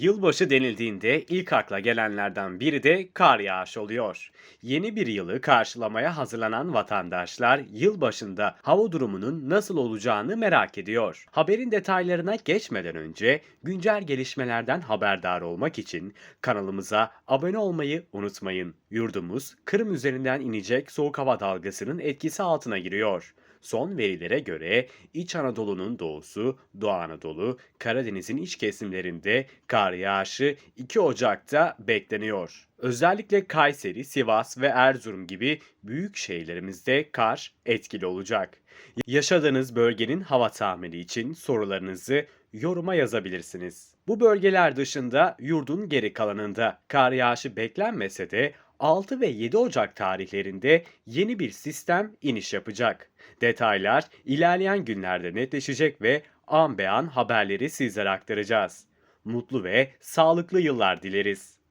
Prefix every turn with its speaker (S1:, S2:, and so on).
S1: Yılbaşı denildiğinde ilk akla gelenlerden biri de kar yağışı oluyor. Yeni bir yılı karşılamaya hazırlanan vatandaşlar yılbaşında hava durumunun nasıl olacağını merak ediyor. Haberin detaylarına geçmeden önce güncel gelişmelerden haberdar olmak için kanalımıza abone olmayı unutmayın. Yurdumuz Kırım üzerinden inecek soğuk hava dalgasının etkisi altına giriyor. Son verilere göre İç Anadolu'nun doğusu, Doğu Anadolu, Karadeniz'in iç kesimlerinde kar yağışı 2 Ocak'ta bekleniyor. Özellikle Kayseri, Sivas ve Erzurum gibi büyük şehirlerimizde kar etkili olacak. Yaşadığınız bölgenin hava tahmini için sorularınızı yoruma yazabilirsiniz. Bu bölgeler dışında yurdun geri kalanında kar yağışı beklenmese de 6 ve 7 Ocak tarihlerinde yeni bir sistem iniş yapacak. Detaylar ilerleyen günlerde netleşecek ve an be haberleri sizlere aktaracağız. Mutlu ve sağlıklı yıllar dileriz.